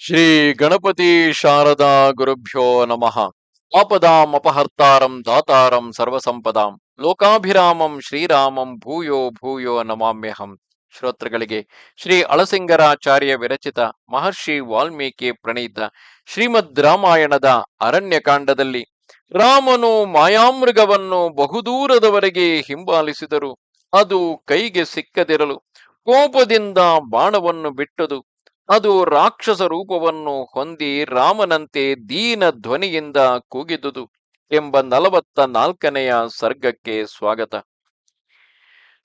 ಶ್ರೀ ಗಣಪತಿ ಶಾರದಾ ಗುರುಭ್ಯೋ ನಮಃ. ಆಪದಾಂ ಅಪಹರ್ತಾರಂ ದಾತಾರಂ ಸರ್ವಸಂಪದಾಂ. ಲೋಕಾಭಿರಾಮಂ ಶ್ರೀರಾಮಂ ಭೂಯೋ ಭೂಯೋ ನಮಾಮ್ಯಹಂ. ಶ್ರೋತೃಗಳಿಗೆ ಶ್ರೀ ಅಳಸಿಂಗರಾಚಾರ್ಯ ವಿರಚಿತ ಮಹರ್ಷಿ ವಾಲ್ಮೀಕಿ ಪ್ರಣೀತ ಶ್ರೀಮದ್ ರಾಮಾಯಣದ ಅರಣ್ಯಕಾಂಡದಲ್ಲಿ ರಾಮನು ಮಾಯಾಮೃಗವನ್ನು ಬಹುದೂರದವರೆಗೆ ಹಿಂಬಾಲಿಸಿದರು. ಅದು ಕೈಗೆ ಸಿಕ್ಕದಿರಲು ಕೋಪದಿಂದ ಬಾಣವನ್ನು ಬಿಟ್ಟದು. ಅದು ರಾಕ್ಷಸ ರೂಪವನ್ನು ಹೊಂದಿ ರಾಮನಂತೆ ದೀನ ಧ್ವನಿಯಿಂದ ಕೂಗಿದುದು ಎಂಬ ನಲವತ್ತ ನಾಲ್ಕನೆಯ ಸರ್ಗಕ್ಕೆ ಸ್ವಾಗತ.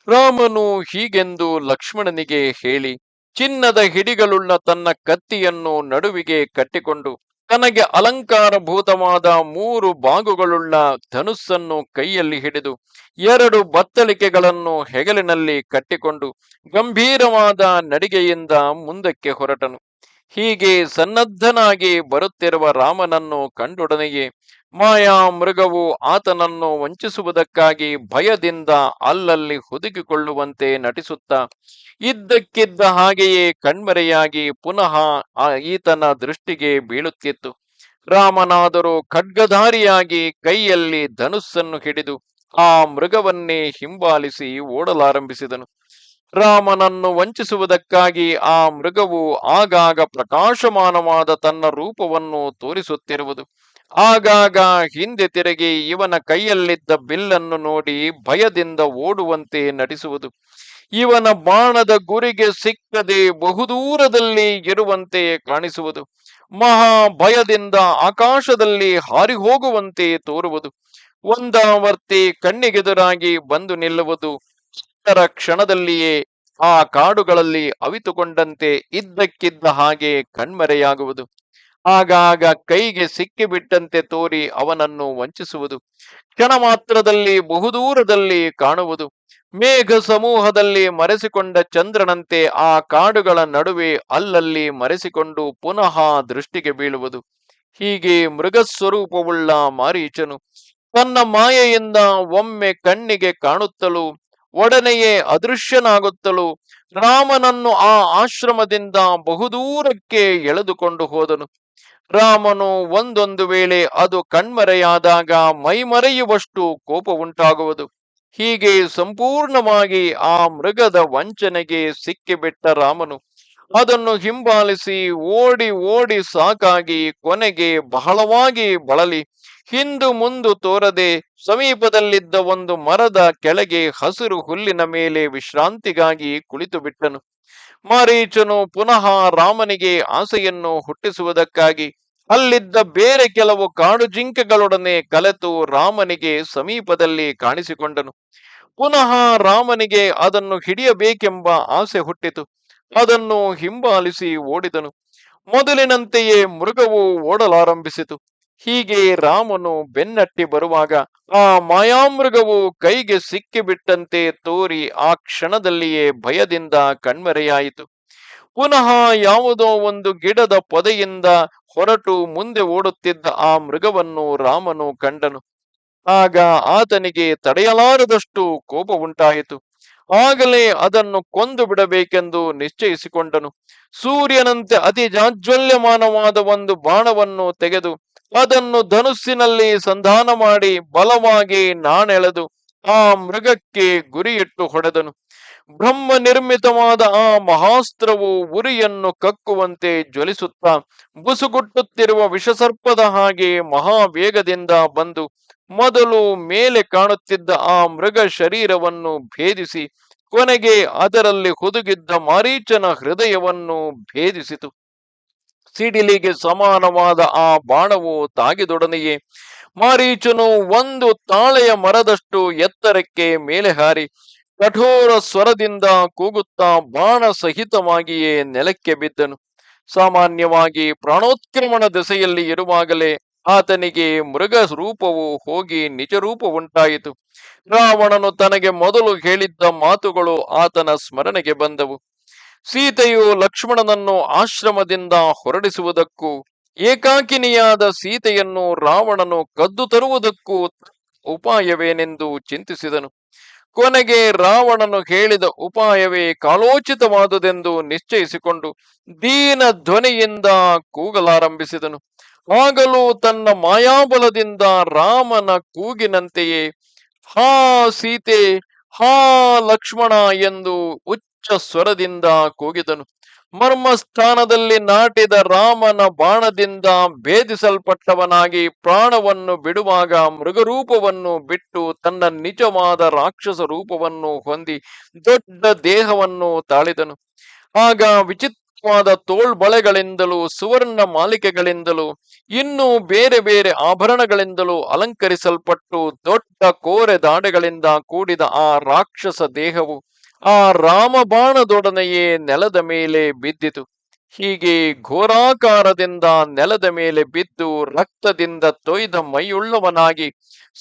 ರಾಮನು ಹೀಗೆಂದು ಲಕ್ಷ್ಮಣನಿಗೆ ಹೇಳಿ, ಚಿನ್ನದ ಹಿಡಿಗಳುಳ್ಳ ತನ್ನ ಕತ್ತಿಯನ್ನು ನಡುವಿಗೆ ಕಟ್ಟಿಕೊಂಡು ತನಗೆ ಅಲಂಕಾರಭೂತವಾದ ಮೂರು ಬಾಗುಗಳುಳ್ಳ ಧನುಸ್ಸನ್ನು ಕೈಯಲ್ಲಿ ಹಿಡಿದು ಎರಡು ಬತ್ತಳಿಕೆಗಳನ್ನು ಹೆಗಲಿನಲ್ಲಿ ಕಟ್ಟಿಕೊಂಡು ಗಂಭೀರವಾದ ನಡಿಗೆಯಿಂದ ಮುಂದಕ್ಕೆ ಹೊರಟನು. ಹೀಗೆ ಸನ್ನದ್ಧನಾಗಿ ಬರುತ್ತಿರುವ ರಾಮನನ್ನು ಕಂಡೊಡನೆಯೇ ಮಾಯಾ ಮೃಗವು ಆತನನ್ನು ವಂಚಿಸುವುದಕ್ಕಾಗಿ ಭಯದಿಂದ ಅಲ್ಲಲ್ಲಿ ಹುದುಗಿಕೊಳ್ಳುವಂತೆ ನಟಿಸುತ್ತಾ ಇದ್ದಕ್ಕಿದ್ದ ಹಾಗೆಯೇ ಕಣ್ಮರೆಯಾಗಿ ಪುನಃ ಈತನ ದೃಷ್ಟಿಗೆ ಬೀಳುತ್ತಿತ್ತು. ರಾಮನಾದರೂ ಖಡ್ಗಧಾರಿಯಾಗಿ ಕೈಯಲ್ಲಿ ಧನುಸ್ಸನ್ನು ಹಿಡಿದು ಆ ಮೃಗವನ್ನೇ ಹಿಂಬಾಲಿಸಿ ಓಡಲಾರಂಭಿಸಿದನು. ರಾಮನನ್ನು ವಂಚಿಸುವುದಕ್ಕಾಗಿ ಆ ಮೃಗವು ಆಗಾಗ ಪ್ರಕಾಶಮಾನವಾದ ತನ್ನ ರೂಪವನ್ನು ತೋರಿಸುತ್ತಿರುವುದು. ಆಗಾಗ ಹಿಂದೆ ತಿರುಗಿ ಇವನ ಕೈಯಲ್ಲಿದ್ದ ಬಿಲ್ಲನ್ನು ನೋಡಿ ಭಯದಿಂದ ಓಡುವಂತೆ ನಟಿಸುವುದು. ಇವನ ಬಾಣದ ಗುರಿಗೆ ಸಿಕ್ಕದೆ ಬಹುದೂರದಲ್ಲಿ ಇರುವಂತೆ ಕಾಣಿಸುವುದು. ಮಹಾ ಭಯದಿಂದ ಆಕಾಶದಲ್ಲಿ ಹಾರಿ ಹೋಗುವಂತೆ ತೋರುವುದು. ಒಂದಾವರ್ತಿ ಕಣ್ಣಿಗೆದುರಾಗಿ ಬಂದು ನಿಲ್ಲುವುದು. ಇತರ ಕ್ಷಣದಲ್ಲಿಯೇ ಆ ಕಾಡುಗಳಲ್ಲಿ ಅವಿತುಕೊಂಡಂತೆ ಇದ್ದಕ್ಕಿದ್ದ ಹಾಗೆ ಕಣ್ಮರೆಯಾಗುವುದು. ಆಗಾಗ ಕೈಗೆ ಸಿಕ್ಕಿಬಿಟ್ಟಂತೆ ತೋರಿ ಅವನನ್ನು ವಂಚಿಸುವುದು. ಕ್ಷಣ ಮಾತ್ರದಲ್ಲಿ ಬಹುದೂರದಲ್ಲಿ ಕಾಣುವುದು. ಮೇಘ ಸಮೂಹದಲ್ಲಿ ಮರೆಸಿಕೊಂಡ ಚಂದ್ರನಂತೆ ಆ ಕಾಡುಗಳ ನಡುವೆ ಅಲ್ಲಲ್ಲಿ ಮರೆಸಿಕೊಂಡು ಪುನಃ ದೃಷ್ಟಿಗೆ ಬೀಳುವುದು. ಹೀಗೆ ಮೃಗಸ್ವರೂಪವುಳ್ಳ ಮಾರೀಚನು ತನ್ನ ಮಾಯೆಯಿಂದ ಒಮ್ಮೆ ಕಣ್ಣಿಗೆ ಕಾಣುತ್ತಲೂ, ಒಡನೆಯೇ ಅದೃಶ್ಯನಾಗುತ್ತಲೂ ರಾಮನನ್ನು ಆ ಆಶ್ರಮದಿಂದ ಬಹುದೂರಕ್ಕೆ ಎಳೆದುಕೊಂಡು ಹೋದನು. ರಾಮನು ಒಂದೊಂದು ವೇಳೆ ಅದು ಕಣ್ಮರೆಯಾದಾಗ ಮೈಮರೆಯುವಷ್ಟು ಕೋಪ ಉಂಟಾಗುವುದು. ಹೀಗೆ ಸಂಪೂರ್ಣವಾಗಿ ಆ ಮೃಗದ ವಂಚನೆಗೆ ಸಿಕ್ಕಿಬಿಟ್ಟ ರಾಮನು ಅದನ್ನು ಹಿಂಬಾಲಿಸಿ ಓಡಿ ಓಡಿ ಸಾಕಾಗಿ ಕೊನೆಗೆ ಬಹಳವಾಗಿ ಬಳಲಿ. ಹಿಂದು ಮುಂದು ತೋರದೆ ಸಮೀಪದಲ್ಲಿದ್ದ ಒಂದು ಮರದ ಕೆಳಗೆ ಹಸಿರು ಹುಲ್ಲಿನ ಮೇಲೆ ವಿಶ್ರಾಂತಿಗಾಗಿ ಕುಳಿತು ಬಿಟ್ಟನು ಮಾರೀಚನು ಪುನಃ ರಾಮನಿಗೆ ಆಸೆಯನ್ನು ಹುಟ್ಟಿಸುವುದಕ್ಕಾಗಿ ಅಲ್ಲಿದ್ದ ಬೇರೆ ಕೆಲವು ಕಾಡು ಜಿಂಕೆಗಳೊಡನೆ ಕಲೆತು ರಾಮನಿಗೆ ಸಮೀಪದಲ್ಲಿ ಕಾಣಿಸಿಕೊಂಡನು. ಪುನಃ ರಾಮನಿಗೆ ಅದನ್ನು ಹಿಡಿಯಬೇಕೆಂಬ ಆಸೆ ಹುಟ್ಟಿತು. ಅದನ್ನು ಹಿಂಬಾಲಿಸಿ ಓಡಿದನು. ಮೊದಲಿನಂತೆಯೇ ಮೃಗವು ಓಡಲಾರಂಭಿಸಿತು. ಹೀಗೆ ರಾಮನು ಬೆನ್ನಟ್ಟಿ ಬರುವಾಗ ಆ ಮಾಯಾಮೃಗವು ಕೈಗೆ ಸಿಕ್ಕಿಬಿಟ್ಟಂತೆ ತೋರಿ ಆ ಕ್ಷಣದಲ್ಲಿಯೇ ಭಯದಿಂದ ಕಣ್ಮರೆಯಾಯಿತು. ಪುನಃ ಯಾವುದೋ ಒಂದು ಗಿಡದ ಪೊದೆಯಿಂದ ಹೊರಟು ಮುಂದೆ ಓಡುತ್ತಿದ್ದ ಆ ಮೃಗವನ್ನು ರಾಮನು ಕಂಡನು. ಆಗ ಆತನಿಗೆ ತಡೆಯಲಾರದಷ್ಟು ಕೋಪ ಉಂಟಾಯಿತು. ಆಗಲೇ ಅದನ್ನು ಕೊಂದು ಬಿಡಬೇಕೆಂದು ನಿಶ್ಚಯಿಸಿಕೊಂಡನು. ಸೂರ್ಯನಂತೆ ಅತಿ ಜಾಜ್ವಲ್ಯಮಾನವಾದ ಒಂದು ಬಾಣವನ್ನು ತೆಗೆದು ಅದನ್ನು ಧನುಸ್ಸಿನಲ್ಲಿ ಸಂಧಾನ ಮಾಡಿ ಬಲವಾಗಿ ನಾಣೆಳೆದು ಆ ಮೃಗಕ್ಕೆ ಗುರಿಯಿಟ್ಟು ಹೊಡೆದನು. ಬ್ರಹ್ಮ ನಿರ್ಮಿತವಾದ ಆ ಮಹಾಸ್ತ್ರವು ಉರಿಯನ್ನು ಕಕ್ಕುವಂತೆ ಜ್ವಲಿಸುತ್ತಾ ಬುಸುಗುಟ್ಟುತ್ತಿರುವ ವಿಷಸರ್ಪದ ಹಾಗೆ ಮಹಾವೇಗದಿಂದ ಬಂದು ಮೊದಲು ಮೇಲೆ ಕಾಣುತ್ತಿದ್ದ ಆ ಮೃಗ ಶರೀರವನ್ನು ಭೇದಿಸಿ ಕೊನೆಗೆ ಅದರಲ್ಲಿ ಹುದುಗಿದ್ದ ಮಾರೀಚನ ಹೃದಯವನ್ನು ಭೇದಿಸಿತು. ಸಿಡಿಲಿಗೆ ಸಮಾನವಾದ ಆ ಬಾಣವು ತಾಗಿದೊಡನೆಯೇ, ಮಾರೀಚನು ಒಂದು ತಾಳೆಯ ಮರದಷ್ಟು ಎತ್ತರಕ್ಕೆ ಮೇಲೆ ಹಾರಿ ಕಠೋರ ಸ್ವರದಿಂದ ಕೂಗುತ್ತಾ ಬಾಣ ಸಹಿತವಾಗಿಯೇ ನೆಲಕ್ಕೆ ಬಿದ್ದನು. ಸಾಮಾನ್ಯವಾಗಿ ಪ್ರಾಣೋತ್ಕ್ರಮಣ ದೆಸೆಯಲ್ಲಿ ಇರುವಾಗಲೇ ಆತನಿಗೆ ಮೃಗ ರೂಪವು ಹೋಗಿ ನಿಜ ರೂಪ ಉಂಟಾಯಿತು ರಾವಣನು ತನಗೆ ಮೊದಲು ಹೇಳಿದ್ದ ಮಾತುಗಳು ಆತನ ಸ್ಮರಣೆಗೆ ಬಂದವು. ಸೀತೆಯು ಲಕ್ಷ್ಮಣನನ್ನು ಆಶ್ರಮದಿಂದ ಹೊರಡಿಸುವುದಕ್ಕೂ, ಏಕಾಕಿನಿಯಾದ ಸೀತೆಯನ್ನು ರಾವಣನು ಕದ್ದು ತರುವುದಕ್ಕೂ ಉಪಾಯವೇನೆಂದು ಚಿಂತಿಸಿದನು. ಕೊನೆಗೆ ರಾವಣನು ಹೇಳಿದ ಉಪಾಯವೇ ಕಾಲೋಚಿತವಾದುದೆಂದು ನಿಶ್ಚಯಿಸಿಕೊಂಡು ದೀನ ಧ್ವನಿಯಿಂದ ಕೂಗಲಾರಂಭಿಸಿದನು. ಆಗಲೂ ತನ್ನ ಮಾಯಾಬಲದಿಂದ ರಾಮನ ಕೂಗಿನಂತೆಯೇ, ಹಾ ಸೀತೆ, ಹಾ ಲಕ್ಷ್ಮಣ ಎಂದು ಉಚ್ಚ ಸ್ವರದಿಂದ ಕೂಗಿದನು. ಮರ್ಮಸ್ಥಾನದಲ್ಲಿ ನಾಟಿದ ರಾಮನ ಬಾಣದಿಂದ ಭೇದಿಸಲ್ಪಟ್ಟವನಾಗಿ ಪ್ರಾಣವನ್ನು ಬಿಡುವಾಗ ಮೃಗರೂಪವನ್ನು ಬಿಟ್ಟು ತನ್ನ ನಿಜವಾದ ರಾಕ್ಷಸ ರೂಪವನ್ನು ಹೊಂದಿ ದೊಡ್ಡ ದೇಹವನ್ನು ತಾಳಿದನು. ಆಗ ವಿಚಿತ್ರವಾದ ತೋಳ್ಬಳೆಗಳಿಂದಲೂ ಸುವರ್ಣ ಮಾಲಿಕೆಗಳಿಂದಲೂ ಇನ್ನೂ ಬೇರೆ ಬೇರೆ ಆಭರಣಗಳಿಂದಲೂ ಅಲಂಕರಿಸಲ್ಪಟ್ಟು ದೊಡ್ಡ ಕೋರೆ ದಾಡೆಗಳಿಂದ ಕೂಡಿದ ಆ ರಾಕ್ಷಸ ದೇಹವು ಆ ರಾಮಬಾಣದೊಡನೆಯೇ ನೆಲದ ಮೇಲೆ ಬಿದ್ದಿತು. ಹೀಗೆ ಘೋರಾಕಾರದಿಂದ ನೆಲದ ಮೇಲೆ ಬಿದ್ದು ರಕ್ತದಿಂದ ತೊಯ್ದ ಮೈಯುಳ್ಳವನಾಗಿ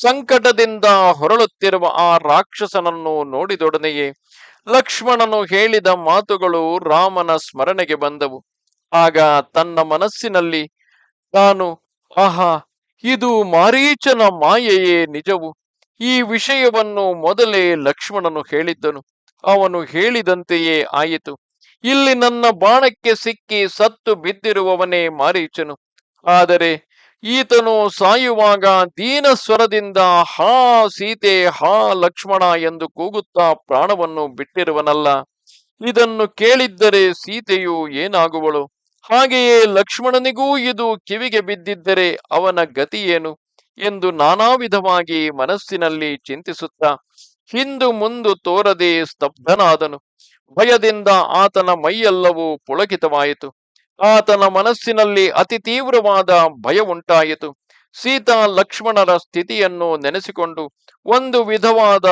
ಸಂಕಟದಿಂದ ಹೊರಳುತ್ತಿರುವ ಆ ರಾಕ್ಷಸನನ್ನು ನೋಡಿದೊಡನೆಯೇ ಲಕ್ಷ್ಮಣನು ಹೇಳಿದ ಮಾತುಗಳು ರಾಮನ ಸ್ಮರಣೆಗೆ ಬಂದವು. ಆಗ ತನ್ನ ಮನಸ್ಸಿನಲ್ಲಿ ತಾನು, ಆಹಾ, ಇದು ಮಾರೀಚನ ಮಾಯೆಯೇ ನಿಜವು. ಈ ವಿಷಯವನ್ನು ಮೊದಲೇ ಲಕ್ಷ್ಮಣನು ಹೇಳಿದ್ದನು. ಅವನು ಹೇಳಿದಂತೆಯೇ ಆಯಿತು. ಇಲ್ಲಿ ನನ್ನ ಬಾಣಕ್ಕೆ ಸಿಕ್ಕಿ ಸತ್ತು ಬಿದ್ದಿರುವವನೇ ಮಾರೀಚನು. ಆದರೆ ಈತನು ಸಾಯುವಾಗ ದೀನ ಸ್ವರದಿಂದ, ಹಾ ಸೀತೆ, ಹಾ ಲಕ್ಷ್ಮಣ ಎಂದು ಕೂಗುತ್ತಾ ಪ್ರಾಣವನ್ನು ಬಿಟ್ಟಿರುವನಲ್ಲ. ಇದನ್ನು ಕೇಳಿದ್ದರೆ ಸೀತೆಯು ಏನಾಗುವಳು? ಹಾಗೆಯೇ ಲಕ್ಷ್ಮಣನಿಗೂ ಇದು ಕಿವಿಗೆ ಬಿದ್ದಿದ್ದರೆ ಅವನ ಗತಿಯೇನು ಎಂದು ನಾನಾ ವಿಧವಾಗಿ ಮನಸ್ಸಿನಲ್ಲಿ ಚಿಂತಿಸುತ್ತಾ ಹಿಂದು ಮುಂದು ತೋರದೆ ಸ್ತಬ್ಧನಾದನು. ಭಯದಿಂದ ಆತನ ಮೈಯೆಲ್ಲವೂ ಪುಳಕಿತವಾಯಿತು. ಆತನ ಮನಸ್ಸಿನಲ್ಲಿ ಅತಿ ತೀವ್ರವಾದ ಭಯ ಉಂಟಾಯಿತು. ಸೀತಾ ಲಕ್ಷ್ಮಣರ ಸ್ಥಿತಿಯನ್ನು ನೆನೆಸಿಕೊಂಡು ಒಂದು ವಿಧವಾದ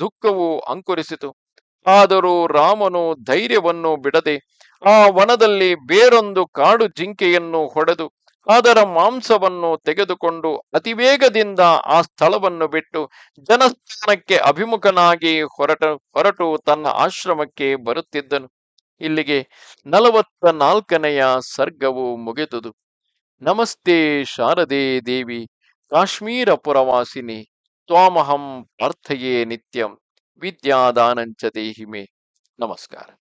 ದುಃಖವು ಅಂಕುರಿಸಿತು. ಆದರೂ ರಾಮನು ಧೈರ್ಯವನ್ನು ಬಿಡದೆ ಆ ವನದಲ್ಲಿ ಬೇರೊಂದು ಕಾಡು ಜಿಂಕೆಯನ್ನು ಹೊಡೆದು ಅದರ ಮಾಂಸವನ್ನು ತೆಗೆದುಕೊಂಡು ಅತಿವೇಗದಿಂದ ಆ ಸ್ಥಳವನ್ನು ಬಿಟ್ಟು ಜನಸ್ಥಾನಕ್ಕೆ ಅಭಿಮುಖನಾಗಿ ಹೊರಟ ಹೊರಟು ತನ್ನ ಆಶ್ರಮಕ್ಕೆ ಬರುತ್ತಿದ್ದನು. ಇಲ್ಲಿಗೆ ನಲವತ್ತ ನಾಲ್ಕನೆಯ ಸರ್ಗವು ಮುಗಿದುದು. ನಮಸ್ತೆ ಶಾರದೆ ದೇವಿ, ಕಾಶ್ಮೀರ ಪುರವಾಸಿನಿ, ತ್ವಾಮಹಂ ಪ್ರಾರ್ಥೆಯೇ ನಿತ್ಯಂ, ವಿದ್ಯಾದಾನಂಚ ದೇಹಿಮೆ. ನಮಸ್ಕಾರ.